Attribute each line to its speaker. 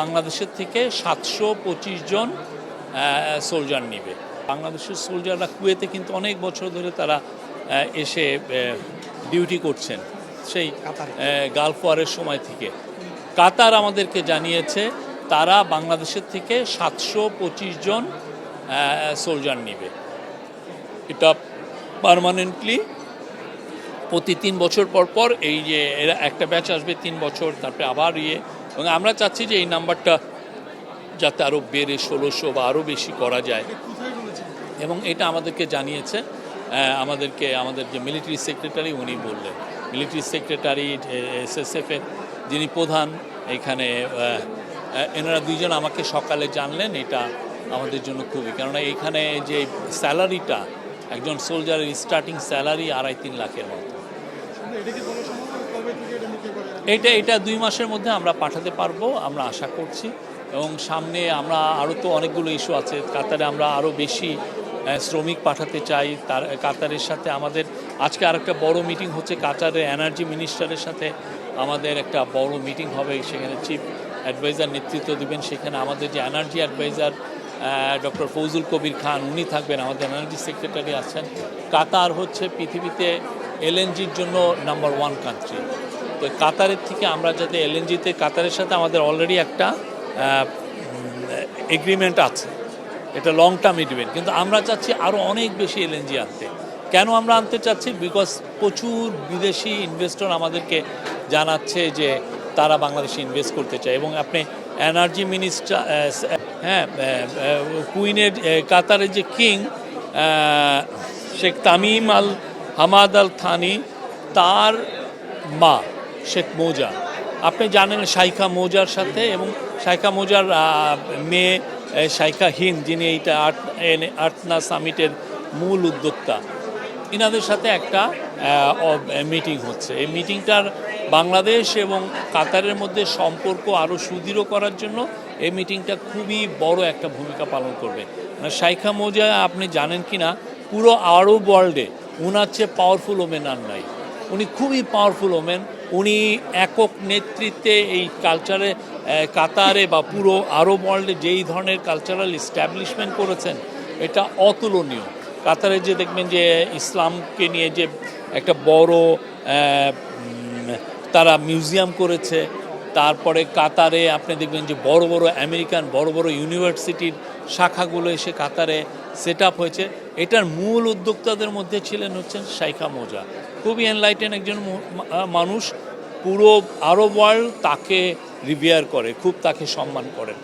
Speaker 1: বাংলাদেশের থেকে সাতশো পঁচিশ জন সোলজার নিবে। বাংলাদেশের সোলজাররা কুয়েতে কিন্তু অনেক বছর ধরে তারা এসে ডিউটি করছেন। সেই। গালফ ওয়ারের সময় থেকে। কাতার আমাদেরকে জানিয়েছে তারা বাংলাদেশের থেকে সাতশো পঁচিশ জন সোলজার নিবে। এটা পারমানেন্টলি প্রতি তিন বছর পর পর এই যে এরা একটা ব্যাচ আসবে তিন বছর তারপরে আবার ইয়ে এবং আমরা চাচ্ছি যে এই নাম্বারটা যাতে আরও বেড়ে ষোলোশো বা আরও বেশি করা যায়। এবং এটা আমাদেরকে জানিয়েছে আমাদেরকে, আমাদের যে মিলিটারি সেক্রেটারি উনি বললেন। মিলিটারি সেক্রেটারি এসএসএফের যিনি প্রধান, এখানে এনারা দুইজন আমাকে সকালে জানলেন, এটা আমাদের জন্য খুবই। কেননা এখানে যে স্যালারিটা, একজন সোলজারের স্টার্টিং স্যালারি আড়াই তিন লাখের মতো। এটা এটা দুই মাসের মধ্যে আমরা পাঠাতে পারব, আমরা আশা করছি। এবং সামনে আমরা আরও তো অনেকগুলো ইস্যু আছে। কাতারে আমরা আরও বেশি শ্রমিক পাঠাতে চাই। তার, কাতারের সাথে আমাদের, আজকে আরেকটা বড় মিটিং হচ্ছে কাতারের এনার্জি মিনিস্টারের সাথে। আমাদের একটা বড় মিটিং হবে, সেখানে চিফ অ্যাডভাইজার নেতৃত্ব দিবেন। সেখানে আমাদের যে energy adviser doctor Fouzul Kabir Khan, উনি থাকবেন, আমাদের এনার্জি সেক্রেটারি আছেন। কাতার হচ্ছে পৃথিবীতে এলএনজির জন্য নাম্বার ওয়ান কান্ট্রি তো কাতারের থেকে আমরা যাতে এলএনজিতে কাতারের সাথে আমাদের অলরেডি একটা এগ্রিমেন্ট আছে। এটা লং টার্ম এগ্রিমেন্ট কিন্তু আমরা চাচ্ছি আরও অনেক বেশি এলএনজি আনতে। কেন আমরা আনতে চাচ্ছি? বিকজ প্রচুর বিদেশি ইনভেস্টর আমাদেরকে জানাচ্ছে যে তারা বাংলাদেশে ইনভেস্ট করতে চায়। এবং আপনি এনার্জি মিনিস্টার হ্যাঁ কুইনের কাতারের যে king Sheikh Tamim al Hamad al Thani তার মা শেখ মৌজা। আপনি জানেন শাইখা মৌজার সাথে এবং শাইখা মৌজার মেয়ে শাইখা হিন্দ, যিনি এইটা আট আটনা সামিটের মূল উদ্যোক্তা। ইনাদের সাথে একটা মিটিং হচ্ছে। এই মিটিংটার বাংলাদেশ এবং কাতারের মধ্যে সম্পর্ক আরও সুদৃঢ় করার জন্য এই মিটিংটা খুবই বড় একটা ভূমিকা পালন করবে। মানে শাইখা মৌজা, আপনি জানেন কি না, পুরো আরব ওয়ার্ল্ডে উনার চেয়ে পাওয়ারফুল ওমেন আর নাই। উনি খুবই পাওয়ারফুল ওমেন উনি একক নেতৃত্বে এই কালচারে কাতারে বা পুরো আরব ওয়ার্ল্ডে যেই ধরনের কালচারাল ইস্ট্যাবলিশমেন্ট করেছেন, এটা অতুলনীয়। কাতারে যে দেখবেন যে ইসলামকে নিয়ে যে একটা বড় তারা মিউজিয়াম করেছে তারপরে কাতারে আপনি দেখবেন যে বড় বড় আমেরিকান, বড় বড় ইউনিভার্সিটির শাখাগুলো এসে কাতারে সেট আপ হয়েছে। এটার মূল উদ্যোক্তাদের মধ্যে ছিলেন হচ্ছেন শাইখা মোজা। খুবই এনলাইটেন একজন মানুষ। পুরো আরব ওয়ার্ল্ড তাকে রিভিয়ার করে, খুব তাকে সম্মান করেন।